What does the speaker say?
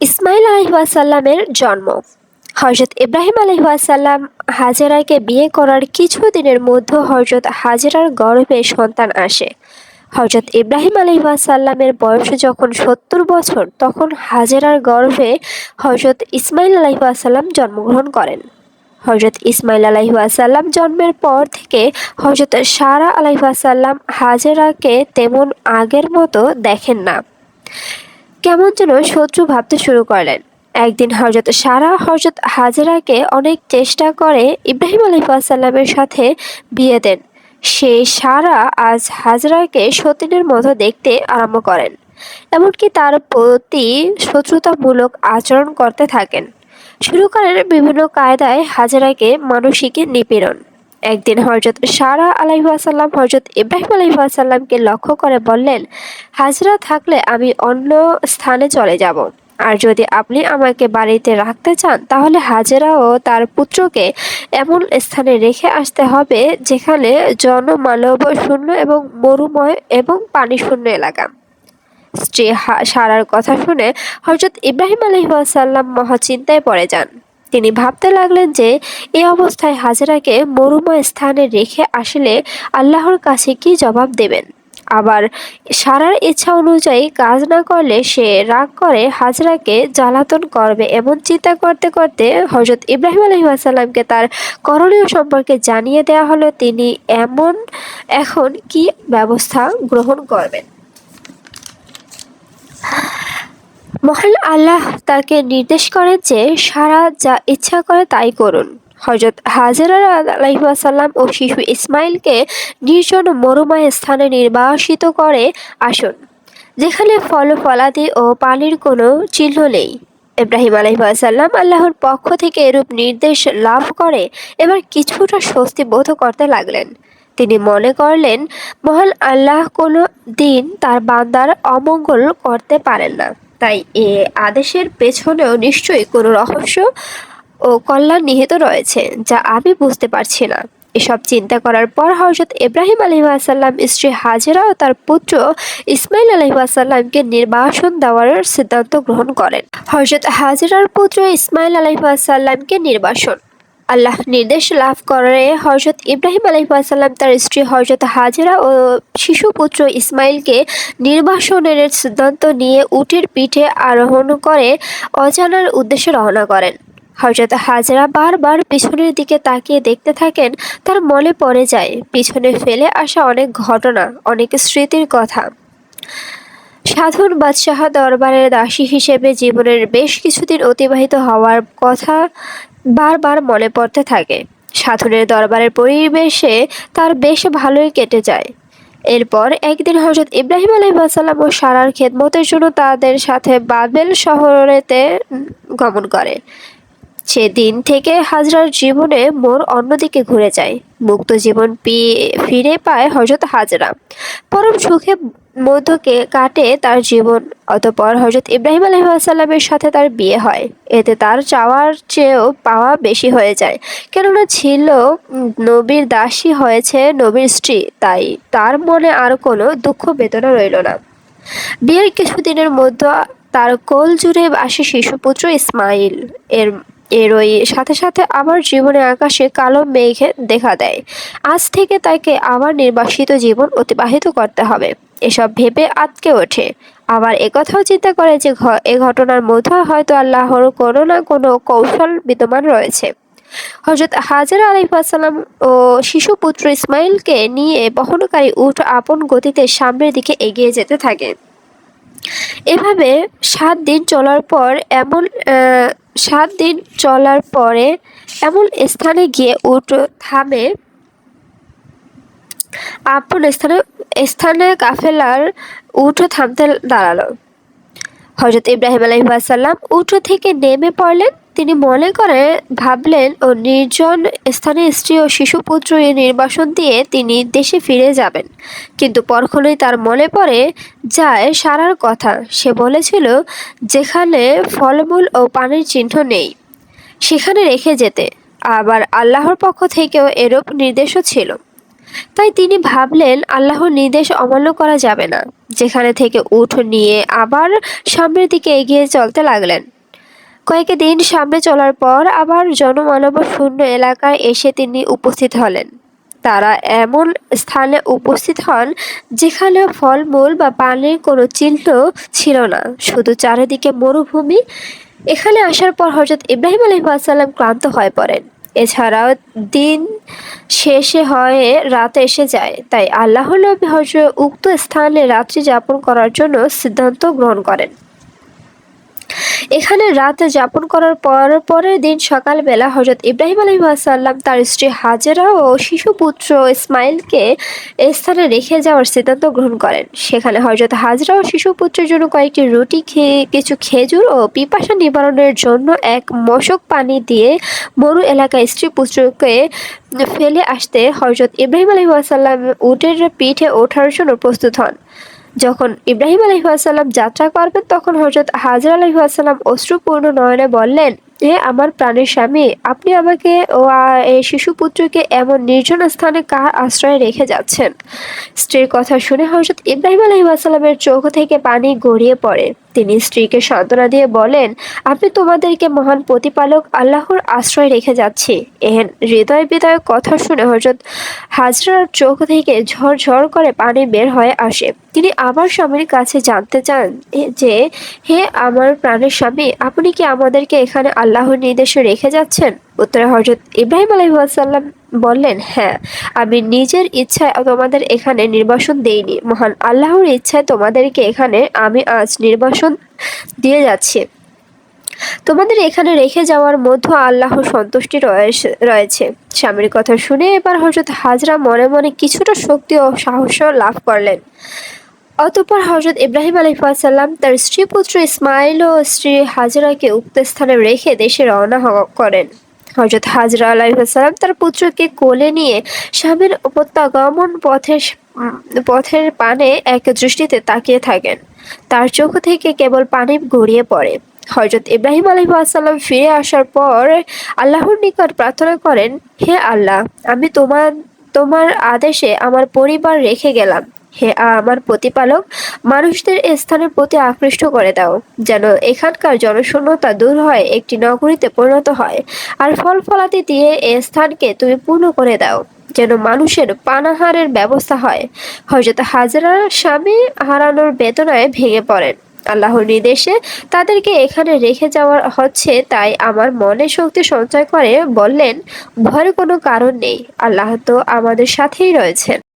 ইসমাইল আলহিহাসাল্লামের জন্ম। হজরত ইব্রাহিম আলহিহাসাল্লাম হাজেরাকে বিয়ে করার কিছু দিনের মধ্যে হজরত হাজেরার গর্ভে সন্তান আসে। হজরত ইব্রাহিম আলহিহাসাল্লামের বয়স যখন সত্তর বছর, তখন হাজেরার গর্ভে হজরত ইসমাইল আলহিহাসাল্লাম জন্মগ্রহণ করেন। হজরত ইসমাইল আলাইহাসাল্লাম জন্মের পর থেকে হজরত সারা আলাইহাসাল্লাম হাজেরাকে তেমন আগের মতো দেখেন না। কেমন যেন শত্রু ভাবতে শুরু করলেন। একদিন হজরত সারা হজরত হাজেরাকে অনেক চেষ্টা করে ইব্রাহিম আলহিহাসাল্লামের সাথে বিয়ে দেন। সেই সারা আজ হাজরাকে সতীনের মতো দেখতে আরম্ভ করেন, এমনকি তার প্রতি শত্রুতামূলক আচরণ করতে থাকেন। শুরু করেন বিভিন্ন কায়দায় হাজেরাকে মানসিক নিপীড়ন। একদিন হজরত সারা আলাইহাসাল্লাম হজরত ইব্রাহিম আলাইহাসাল্লামকে লক্ষ্য করে বললেন, হাজরা থাকলে আমি অন্য স্থানে চলে যাব। আর যদি আপনি আমাকে বাড়িতে রাখতে চান, তাহলে হাজেরা ও তার পুত্রকে এমন স্থানে রেখে আসতে হবে, যেখানে জনমানব শূন্য এবং মরুময় এবং পানি শূন্য এলাকা। স্ত্রী সারার কথা শুনে হজরত ইব্রাহিম আলহিহাসাল্লাম মহা চিন্তায় পড়ে যান। তিনি ভাবতে লাগলেন যে এই অবস্থায় হাজেরাকে মরুময় স্থানে রেখে আসলে আল্লাহর কাছে কি জবাব দেবেন? আবার সারার ইচ্ছা অনুযায়ী কাজ না করলে সে রাগ করে হাজরাকে জ্বালাতন করবে এমন চিন্তা করতে করতে হজরত ইব্রাহিম আলহিহাসাল্লামকে তার করণীয় সম্পর্কে জানিয়ে দেওয়া হলো। তিনি এমন এখন কি ব্যবস্থা গ্রহণ করবেন? মহান আল্লাহ তাকে নির্দেশ করেন যে সারা যা ইচ্ছা করে তাই করুন। হজরত হাজারা আলাইসাল্লাম ও শিশু ইসমাইলকে নির্জন মরুময় স্থানে নির্বাসিত করে আসুন, যেখানে ফল, ফলাদি ও পানির কোনো চিহ্ন নেই। ইব্রাহিম আলহিহাসাল্লাম আল্লাহর পক্ষ থেকে এরূপ নির্দেশ লাভ করে এবার কিছুটা স্বস্তি বোধ করতে লাগলেন। তিনি মনে করলেন, মহান আল্লাহ কোনো দিন তার বান্দার অমঙ্গল করতে পারেন না। তাই এ আদেশের পেছনেও নিশ্চয়ই কোনো রহস্য ও কল্যাণ নিহিত রয়েছে, যা আমি বুঝতে পারছি না। এসব চিন্তা করার পর হজরত ইব্রাহিম আলহিহাসাল্লাম স্ত্রী হাজেরা ও তার পুত্র ইসমাইল আলহিহাসাল্লামকে নির্বাসন দেওয়ার সিদ্ধান্ত গ্রহণ করেন। হজরত হাজেরার পুত্র ইসমাইল আলহিহাসাল্লামকে নির্বাসন। আল্লাহ নির্দেশ লাভ করে। হজরত ইব্রাহিম আলহিহাসাল্লাম তার স্ত্রী হজরত হাজেরা ও শিশু পুত্র ইসমাইলকে নির্বাসনের সিদ্ধান্ত নিয়ে উটের পিঠে আরোহণ করে, অজানার উদ্দেশ্যে রওনা করেন। হজরত হাজরা বারবার পিছনের দিকে তাকিয়ে দেখতে থাকেন, তার মনে পড়ে যায়, পিছনে ফেলে আসা অনেক ঘটনা, অনেক স্মৃতির কথা। সাধন বাদশাহ দরবারের দাসী হিসেবে জীবনের বেশ কিছুদিন অতিবাহিত হওয়ার কথা বারবার মনে পড়তে থাকে। সাধনের দরবারের পরিবেশে তার বেশ ভালোই কেটে যায়। এরপর একদিন হজরত ইব্রাহিম আলহিবাসাল্লাম ও সারার খেদমতের জন্য তাদের সাথে বাবেল শহরেতে গমন করে। সেদিন থেকে হাজরার জীবনে মোর অন্যদিকে ঘুরে যায়। মুক্ত জীবন ফিরে পায় হজরত হাজরা। পরম সুখে মধ্যকে কাটে তার জীবন। অতপর হজরত ইব্রাহিম আলহিহাসাল্লামের সাথে তার বিয়ে হয়। এতে তার চাওয়ার চেয়েও পাওয়া বেশি হয়ে যায়। কেননা ছিল নবীর দাসী হয়েছে নবীর স্ত্রী, তাই তার মনে আর কোনো দুঃখ বেদনা রইল না। বিয়ের কিছুদিনের মধ্যে তার কোল জুড়ে আসে শিশুপুত্র ইসমাইল। এর এর ওই সাথে সাথে আমার জীবনে আকাশে কালো মেঘে দেখা দেয়। আজ থেকে তাকে আবার নির্বাসিত জীবন অতিবাহিত করতে হবে। এসব ভেবে আটকে ওঠে। আবার একথাও চিন্তা করে যে এ ঘটনার মধ্যে হয়তো আল্লাহর কোনো না কোনো কৌশল বিদ্যমান রয়েছে। হজরত হাজার আলিফাসাল্লাম ও শিশু পুত্র ইসমাইলকে নিয়ে বহনকারী উঠ আপন গতিতে সামনের দিকে এগিয়ে যেতে থাকে। এভাবে সাত দিন চলার পর এমন সাত দিন চলার পরে এমন স্থানে গিয়ে উঠ থামে আপন স্থানে স্থানে কাফেলার উঠ থামতে দাঁড়াল। হজরত ইব্রাহিম আলহিবাসাল্লাম উঠো থেকে নেমে পড়লেন। তিনি মনে করে ভাবলেন, ও নির্জন স্থানে স্ত্রী ও শিশুপুত্র নির্বাসন দিয়ে তিনি দেশে ফিরে যাবেন। কিন্তু পরক্ষণেই তার মনে পড়ে যায় সারার কথা। সে বলেছিল, যেখানে ফলমূল ও পানির চিহ্ন নেই, সেখানে রেখে যেতে। আবার আল্লাহর পক্ষ থেকেও এরূপ নির্দেশও ছিল। তাই তিনি ভাবলেন, আল্লাহর নির্দেশ অমান্য করা যাবে না। যেখানে থেকে উঠ নিয়ে আবার সামনের দিকে এগিয়ে চলতে লাগলেন। কয়েকদিন সামনে চলার পর আবার জনমানব শূন্য এলাকায় এসে তিনি উপস্থিত হলেন। তারা এমন স্থানে উপস্থিত হন, যেখানে ফলমূল বা পানির কোনো চিহ্ন ছিল না। শুধু চারিদিকে মরুভূমি। এখানে আসার পর হজরত ইব্রাহিম আলহিহাসাল্লাম ক্লান্ত হয়ে পড়েন। এছাড়াও দিন শেষে হয়ে, রাত এসে যায়। তাই আল্লাহ নবী হজরত উক্ত স্থানে রাত্রি যাপন করার জন্য সিদ্ধান্ত গ্রহণ করেন। এখানে রাত যাপন করার পর পরের দিন সকালবেলা হজরত ইব্রাহিম আলহিহাসাল্লাম তার স্ত্রী হাজেরা ও শিশু পুত্র ইসমাইলকে স্থানে রেখে যাওয়ার সিদ্ধান্ত গ্রহণ করেন। সেখানে হজরত হাজরা ও শিশু পুত্রের জন্য কয়েকটি রুটি খেয়ে, কিছু খেজুর ও পিপাসা নিবারণের জন্য এক মশক পানি দিয়ে মরু এলাকায় স্ত্রী পুত্রকে ফেলে আসতে হজরত ইব্রাহিম আলহিহাসাল্লাম উটের পিঠে ওঠার জন্য প্রস্তুত হন। যখন ইব্রাহিম আলহিহাসাল্লাম যাত্রা করবেন, তখন হজরত হাজর আলহিহাসাল্লাম অশ্রুপূর্ণ নয়নে বললেন, হে আমার প্রাণের স্বামী, আপনি আমাকে ও এই শিশু পুত্রকে এমন নির্জন স্থানে কার আশ্রয়ে রেখে যাচ্ছেন? স্ত্রীর কথা শুনে হজরত ইব্রাহিম আলহিহাসাল্লামের চোখ থেকে পানি গড়িয়ে পড়ে। তিনি স্ত্রীকে সান্ত্বনা দিয়ে বলেন আমি তোমাদেরকে মহান প্রতিপালক আল্লাহর আশ্রয় রেখে যাচ্ছি। এহেন হৃদয় বিদয় কথা শুনে হজরত হাজরার চোখ থেকে ঝরঝর করে পানি বের হয়ে আসে। তিনি আবার স্বামীর কাছে জানতে চান যে, হে আমার প্রাণের স্বামী, আপনি কি আমাদেরকে এখানে আল্লাহর নির্দেশে রেখে যাচ্ছেন? উত্তরে হজরত ইব্রাহিম আলহিহাসাল্লাম বললেন হ্যাঁ আমি নিজের ইচ্ছায় তোমাদের এখানে নির্বাসন দেইনি। মহান আল্লাহর ইচ্ছায় তোমাদেরকে এখানে আমি আজ নির্বাসন দিয়ে যাচ্ছি। তোমাদের এখানে রেখে যাওয়ার মধ্যে আল্লাহর সন্তুষ্টি রয়েছে। স্বামীর কথা শুনে এবার হজরত হাজরা মনে মনে কিছুটা শক্তি ও সাহস লাভ করলেন। অতঃপর হজরত ইব্রাহিম আলহিসাল্লাম তার স্ত্রী পুত্র ইসমাইল ও স্ত্রী হাজরাকে উক্ত স্থানে রেখে দেশে রওনা করেন। হজরত হাজরা আলাইসাল্লাম তার পুত্রকে কোলে নিয়ে স্বামীর প্রত্যাগমন পথের পথের পানে এক দৃষ্টিতে তাকিয়ে থাকেন। তার চোখ থেকে কেবল পানি গড়িয়ে পড়ে। হজরত ইব্রাহিম আলহিহাসাল্লাম ফিরে আসার পর আল্লাহর নিকট প্রার্থনা করেন, হে আল্লাহ, আমি তোমার তোমার আদেশে আমার পরিবার রেখে গেলাম। হে আমার প্রতিপালক, মানুষদের স্থানের প্রতি আকৃষ্ট করে দাও, যেন এখানকার জনশূন্যতা দূর হয়, একটি নগরীতে পরিণত হয়। আর ফল ফলাতে দিয়ে এ স্থানকে তুমি পূর্ণ করে দাও, যেন মানুষের পানাহারের ব্যবস্থা হয়। হজরত হাজারার স্বামী হারানোর বেদনায় ভেঙে পড়েন। আল্লাহর নির্দেশে তাদেরকে এখানে রেখে যাওয়া হচ্ছে, তাই আমার মনে শক্তি সঞ্চয় করে বললেন, ভয়ের কোনো কারণ নেই, আল্লাহ তো আমাদের সাথেই রয়েছেন।